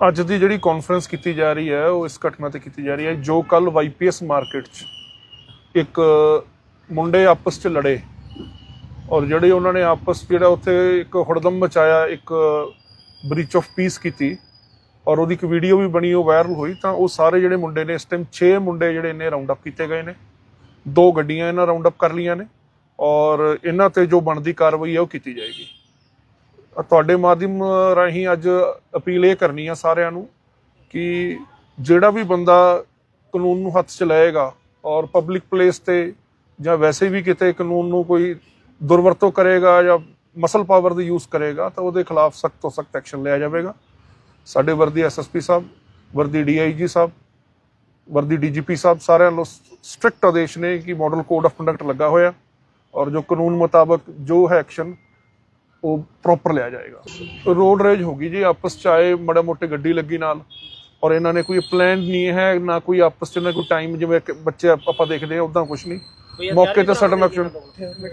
ਅੱਜ ਦੀ ਜਿਹੜੀ ਕਾਨਫਰੰਸ ਕੀਤੀ ਜਾ ਰਹੀ ਹੈ, ਉਹ ਇਸ ਘਟਨਾ ਤੇ ਕੀਤੀ ਜਾ ਰਹੀ ਹੈ, ਜੋ ਕੱਲ ਵਾਈਪੀਐਸ ਮਾਰਕੀਟ 'ਚ ਇੱਕ ਮੁੰਡੇ ਆਪਸ 'ਚ ਲੜੇ ਔਰ ਜਿਹੜੇ ਉਹਨਾਂ ਨੇ ਆਪਸ ਜਿਹੜਾ ਉੱਥੇ ਇੱਕ ਹੁੜਦਮ ਮਚਾਇਆ, ਇੱਕ ਬ੍ਰੀਚ ਆਫ ਪੀਸ ਕੀਤੀ ਔਰ ਉਹਦੀ ਇੱਕ ਵੀਡੀਓ ਵੀ ਬਣੀ, ਉਹ ਵਾਇਰਲ ਹੋਈ, ਤਾਂ ਉਹ ਸਾਰੇ ਜਿਹੜੇ ਮੁੰਡੇ ਨੇ ਇਸ ਟਾਈਮ 6 ਮੁੰਡੇ ਜਿਹੜੇ ਨੇ ਰਾਉਂਡ ਅਪ ਕੀਤੇ ਗਏ ਨੇ। ਦੋ ਗੱਡੀਆਂ ਇਹਨਾਂ ਰਾਉਂਡ ਅਪ ਕਰ ਲਈਆਂ ਨੇ ਔਰ ਇਹਨਾਂ ਤੇ ਜੋ ਬਣਦੀ ਕਾਰਵਾਈ ਹੈ, ਉਹ ਕੀਤੀ ਜਾਏਗੀ। ਤੁਹਾਡੇ ਮਾਧਿਅਮ ਰਾਹੀਂ ਅੱਜ ਅਪੀਲ ਇਹ ਕਰਨੀ ਆ ਸਾਰਿਆਂ ਨੂੰ ਕਿ ਜਿਹੜਾ ਵੀ ਬੰਦਾ ਕਾਨੂੰਨ ਨੂੰ ਹੱਥ 'ਚ ਲਏਗਾ ਔਰ ਪਬਲਿਕ ਪਲੇਸ ਤੇ ਜਾਂ ਵੈਸੇ ਵੀ ਕਿਤੇ ਕਾਨੂੰਨ ਨੂੰ ਕੋਈ ਦੁਰਵਰਤੋਂ ਕਰੇਗਾ ਜਾਂ ਮਸਲ ਪਾਵਰ ਦੀ ਯੂਜ਼ ਕਰੇਗਾ, ਤਾਂ ਉਹਦੇ ਖਿਲਾਫ ਸਖਤ ਤੋਂ ਸਖਤ ਐਕਸ਼ਨ ਲਿਆ ਜਾਵੇਗਾ। ਸਾਡੇ ਵਰਦੀ ਐਸਐਸਪੀ ਸਾਹਿਬ, ਵਰਦੀ ਡੀਆਈਜੀ ਸਾਹਿਬ, ਵਰਦੀ ਡੀਜੀਪੀ ਸਾਹਿਬ ਸਾਰਿਆਂ ਨੂੰ ਸਟ੍ਰਿਕਟ ਆਦੇਸ਼ ਨੇ ਕਿ ਮਾਡਲ ਕੋਡ ਆਫ ਕੰਡਕਟ ਲੱਗਾ ਹੋਇਆ ਔਰ ਜੋ ਕਾਨੂੰਨ ਮੁਤਾਬਕ ਜੋ ਹੈ ਐਕਸ਼ਨ ਉਹ ਪ੍ਰੋਪਰ ਲਿਆ ਜਾਏਗਾ। ਰੋਡ ਰੇਜ ਹੋ ਗਈ ਜੀ ਆਪਸ ਚ ਆਏ ਮੜਾ ਮੋਟੇ ਗੱਡੀ ਲੱਗੀ ਨਾਲ ਔਰ ਇਹਨਾਂ ਨੇ ਕੋਈ ਪਲਾਨ ਨਹੀਂ ਹੈ ਨਾ ਕੋਈ ਆਪਸ ਚ ਨਾ ਕੋਈ ਟਾਈਮ ਜਿਵੇਂ ਬੱਚੇ ਆਪ- ਦੇਖਦੇ ਆ ਉਦਾਂ ਕੁਝ ਨਹੀਂ। ਮੌਕੇ ਤੇ ਸਡਨ ਐਕਸ਼ਨ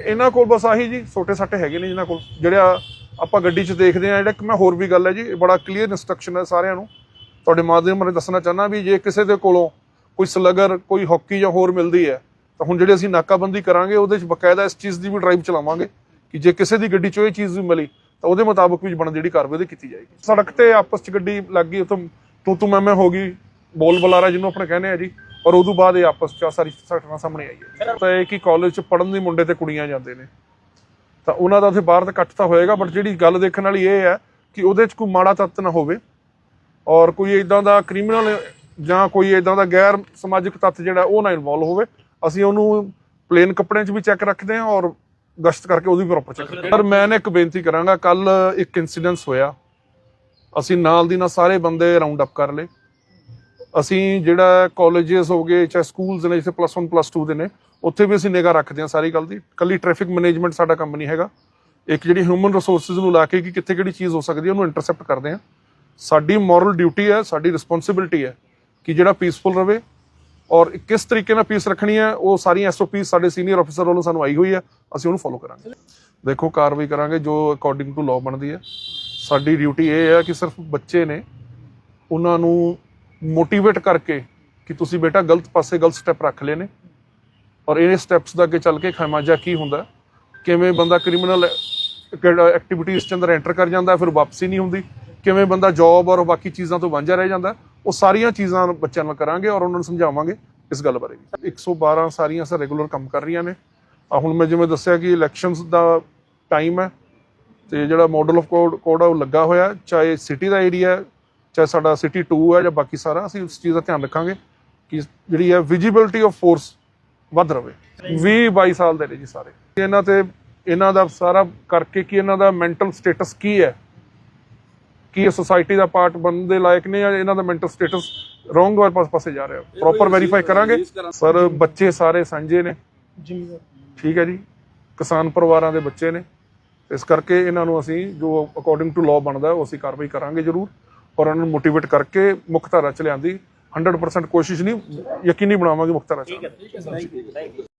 ਇਹਨਾਂ ਕੋਲ। ਬਸ ਆਹੀ ਜੀ ਛੋਟੇ ਸੱਟੇ ਹੈਗੇ ਨੇ ਜਿਨ੍ਹਾਂ ਕੋਲ। ਜਿਹੜਾ ਆਪਾਂ ਗੱਡੀ 'ਚ ਦੇਖਦੇ ਆ ਜਿਹੜਾ ਕਿ ਮੈਂ ਹੋਰ ਵੀ ਗੱਲ ਹੈ ਜੀ ਇਹ ਬੜਾ ਕਲੀਅਰ ਇਨਸਟਰਕਸ਼ਨ ਹੈ ਸਾਰਿਆਂ ਨੂੰ। ਤੁਹਾਡੇ ਮਾਧਿਅਮ ਰਾਹੀਂ ਦੱਸਣਾ ਚਾਹੁੰਦਾ ਵੀ ਜੇ ਕਿਸੇ ਦੇ ਕੋਲੋਂ ਕੋਈ ਸਲਗਰ ਕੋਈ ਹਾਕੀ ਜਾਂ ਹੋਰ ਮਿਲਦੀ ਹੈ ਤਾਂ ਹੁਣ ਜਿਹੜੇ ਅਸੀਂ ਨਾਕਾਬੰਦੀ ਕਰਾਂਗੇ ਉਹਦੇ 'ਚ ਬਕਾਇਦਾ ਇਸ ਚੀਜ਼ ਦੀ ਵੀ ਡਰਾਈਵ ਚਲਾਵਾਂਗੇ। ਕਿ ਜੇ ਕਿਸੇ ਦੀ ਗੱਡੀ 'ਚੋਂ ਇਹ ਚੀਜ਼ ਵੀ ਮਿਲੀ, ਤਾਂ ਉਹਦੇ ਮੁਤਾਬਕ ਵੀ ਬਣਦੀ ਜਿਹੜੀ ਕਾਰਵਾਈ ਉਹਦੀ ਕੀਤੀ ਜਾਏਗੀ। ਸੜਕ ਤੇ ਆਪਸ 'ਚ ਗੱਡੀ ਲੱਗ ਗਈ ਉਤੋਂ ਤੂੰ ਤੂੰ ਮੈਂ ਮੈਂ ਹੋ ਗਈ, ਬੋਲ ਬੁਲਾਰਾ ਜਿਹਨੂੰ ਆਪਣੇ ਕਹਿੰਦੇ ਆ ਜੀ, ਔਰ ਉਦੋਂ ਬਾਅਦ ਇਹ ਆਪਸ 'ਚ ਆਹ ਸਾਰੀ ਘਟਨਾ ਸਾਹਮਣੇ ਆਈ ਹੈ ਤਾਂ ਇਹ ਕਿ ਕਾਲਜ 'ਚ ਪੜਨ ਦੇ ਮੁੰਡੇ ਤੇ ਕੁੜੀਆਂ ਜਾਂਦੇ ਨੇ। ਤਾਂ ਉਹਨਾਂ ਦਾ ਉੱਥੇ ਬਾਹਰ ਤਾਂ ਇਕੱਠ ਤਾਂ ਹੋਏਗਾ ਬਟ ਜਿਹੜੀ ਗੱਲ ਦੇਖਣ ਵਾਲੀ ਇਹ ਹੈ ਕਿ ਉਹਦੇ 'ਚ ਕੋਈ ਮਾੜਾ ਤੱਤ ਨਾ ਹੋਵੇ, ਔਰ ਕੋਈ ਇਦਾਂ ਦਾ ਕ੍ਰਿਮੀਨਲ ਜਾਂ ਕੋਈ ਇਦਾਂ ਦਾ ਗੈਰ ਸਮਾਜਿਕ ਤੱਤ ਜਿਹੜਾ ਉਹ ਨਾ ਇਨਵੋਲਵ ਹੋਵੇ। ਅਸੀਂ ਉਹਨੂੰ ਪਲੇਨ ਕੱਪੜਿਆਂ 'ਚ ਵੀ ਚੈੱਕ ਰੱਖਦੇ ਹਾਂ, ਔਰ ਗਸ਼ਤ ਕਰਕੇ ਉਹਦੀ ਪ੍ਰੋਪਰ ਚੈੱਕ ਕਰਦੇ ਪਰ ਮੈਂ ਨਾ ਇੱਕ ਬੇਨਤੀ ਕਰਾਂਗਾ, ਕੱਲ ਇੱਕ ਇਨਸੀਡੈਂਸ ਹੋਇਆ। ਅਸੀਂ ਨਾਲ ਦੀ ਨਾਲ ਸਾਰੇ ਬੰਦੇ ਰਾਉਂਡ ਅਪ ਕਰ ਲਏ। ਅਸੀਂ ਜਿਹੜਾ ਕਾਲਜਸ ਹੋ ਗਏ, ਚਾਹੇ ਸਕੂਲਸ ਨੇ, ਜਿੱਥੇ ਪਲੱਸ 1 ਪਲੱਸ 2 ਦੇ ਨੇ, ਉੱਥੇ ਵੀ ਅਸੀਂ ਨਿਗਾਹ ਰੱਖਦੇ ਹਾਂ ਸਾਰੀ ਗੱਲ ਦੀ। ਕੱਲੀ ਟ੍ਰੈਫਿਕ ਮੈਨੇਜਮੈਂਟ ਸਾਡਾ ਕੰਮ ਨਹੀਂ ਹੈਗਾ। ਇੱਕ ਜਿਹੜੀ ਹਿਊਮਨ ਰਿਸੋਰਸਸ ਨੂੰ ਲਾ ਕੇ ਕਿ ਕਿੱਥੇ ਕਿਹੜੀ ਚੀਜ਼ ਹੋ ਸਕਦੀ ਹੈ, ਉਹਨੂੰ ਇੰਟਰਸੈਪਟ ਕਰਦੇ ਹਾਂ। ਸਾਡੀ ਮੋਰਲ ਡਿਊਟੀ ਹੈ, ਸਾਡੀ ਰਿਸਪੌਂਸਿਬਿਲਟੀ ਹੈ ਕਿ ਜਿਹੜਾ ਪੀਸਫੁਲ ਰਵੇ ਔਰ ਕਿਸ ਤਰੀਕੇ ਨਾਲ ਪੀਸ ਰੱਖਣੀ ਹੈ, ਉਹ ਸਾਰੀਆਂ ਐਸਓਪੀ ਸਾਡੇ ਸੀਨੀਅਰ ਅਫਸਰ ਵੱਲੋਂ ਸਾਨੂੰ ਆਈ ਹੋਈ ਹੈ, ਅਸੀਂ ਉਹਨੂੰ ਫੋਲੋ ਕਰਾਂਗੇ। ਦੇਖੋ, ਕਾਰਵਾਈ ਕਰਾਂਗੇ ਜੋ ਅਕੋਰਡਿੰਗ ਟੂ ਲਾਅ ਬਣਦੀ ਹੈ। ਸਾਡੀ ਡਿਊਟੀ ਇਹ ਹੈ ਕਿ ਸਿਰਫ ਬੱਚੇ ਨੇ ਉਹਨਾਂ ਨੂੰ ਮੋਟੀਵੇਟ ਕਰਕੇ ਕਿ ਤੁਸੀਂ ਬੇਟਾ ਗਲਤ ਪਾਸੇ ਗਲਤ ਸਟੈਪ ਰੱਖ ਲਏ ਨੇ। ਔਰ ਇਹ ਸਟੈਪਸ ਦਾ ਅੱਗੇ ਚੱਲ ਕੇ ਖਾਮਿਆਜਾ ਕੀ ਹੁੰਦਾ ਕਿਵੇਂ ਬੰਦਾ ਕ੍ਰਿਮੀਨਲ ਐਕਟੀਵਿਟੀਜ਼ ਚ ਅੰਦਰ ਐਂਟਰ ਕਰ ਜਾਂਦਾ ਫਿਰ ਵਾਪਸੀ ਨਹੀਂ ਹੁੰਦੀ। ਕਿਵੇਂ ਬੰਦਾ ਜੌਬ ਔਰ ਬਾਕੀ ਚੀਜ਼ਾਂ ਤੋਂ ਵਾਂਝਾ ਰਹਿ ਜਾਂਦਾ ਉਹ ਸਾਰੀਆਂ ਚੀਜ਼ਾਂ ਬੱਚਿਆਂ ਨਾਲ ਕਰਾਂਗੇ ਔਰ ਉਹਨਾਂ ਨੂੰ ਸਮਝਾਵਾਂਗੇ ਇਸ ਗੱਲ ਬਾਰੇ ਵੀ। 112 ਸਾਰੀਆਂ ਸਰ ਰੈਗੂਲਰ ਕੰਮ ਕਰ ਰਹੀਆਂ ਨੇ। ਆ ਹੁਣ ਮੈਂ ਜਿਵੇਂ ਦੱਸਿਆ ਕਿ ਇਲੈਕਸ਼ਨਸ ਦਾ ਟਾਈਮ ਹੈ ਤੇ ਜਿਹੜਾ ਮਾਡਲ ਆਫ ਕੋਡ ਕੋਡ ਆ ਉਹ ਲੱਗਾ ਹੋਇਆ ਚਾਹੇ ਸਿਟੀ ਦਾ ਏਰੀਆ ਚਾਹੇ ਸਾਡਾ ਸਿਟੀ 2 ਹੈ ਜਾਂ ਬਾਕੀ ਸਾਰਾ, ਅਸੀਂ ਉਸ ਚੀਜ਼ ਦਾ ਧਿਆਨ ਰੱਖਾਂਗੇ ਕਿ ਜਿਹੜੀ ਹੈ ਵਿਜੀਬਿਲਟੀ ਆਫ ਫੋਰਸ ਵੱਧ ਰਵੇ। 20 22 ਸਾਲ ਦੇ ਨੇ ਜੀ ਸਾਰੇ। ਇਹਨਾਂ ਤੇ, ਇਹਨਾਂ ਦਾ ਸਾਰਾ ਕਰਕੇ ਕਿ ਇਹਨਾਂ ਦਾ ਮੈਂਟਲ ਸਟੇਟਸ ਕੀ ਹੈ ਕੀ ਇਹ ਸੋਸਾਇਟੀ ਦਾ ਪਾਰਟ ਬਣਨ ਦੇ ਲਾਇਕ ਨੇ ਜਾਂ ਇਹਨਾਂ ਦਾ ਮੈਂਟਲ ਸਟੇਟਸ ਰੋਂਗ ਵਾਰ ਪਾਸ ਪਾਸੇ ਜਾ ਰਿਹਾ ਪ੍ਰੋਪਰ ਵੈਰੀਫਾਈ ਕਰਾਂਗੇ? ਸਰ ਬੱਚੇ ਸਾਰੇ ਸਾਂਝੇ ਨੇ। ਠੀਕ ਹੈ ਜੀ। ਕਿਸਾਨ ਪਰਿਵਾਰਾਂ ਦੇ ਬੱਚੇ ਨੇ। ਇਸ ਕਰਕੇ ਇਹਨਾਂ ਨੂੰ ਅਸੀਂ ਜੋ ਅਕੋਰਡਿੰਗ ਟੂ ਲਾਅ ਬਣਦਾ ਉਹ ਅਸੀਂ ਕਾਰਵਾਈ ਕਰਾਂਗੇ ਜ਼ਰੂਰ। ਔਰ ਉਹਨਾਂ ਨੂੰ ਮੋਟੀਵੇਟ ਕਰਕੇ ਮੁੱਖ ਧਾਰਾ ਚ ਲਿਆਂਦੀ। 100% ਕੋਸ਼ਿਸ਼ ਨਹੀਂ ਯਕੀਨੀ ਬਣਾਵਾਂਗੇ ਮੁੱਖ ਧਾਰਾ ਚ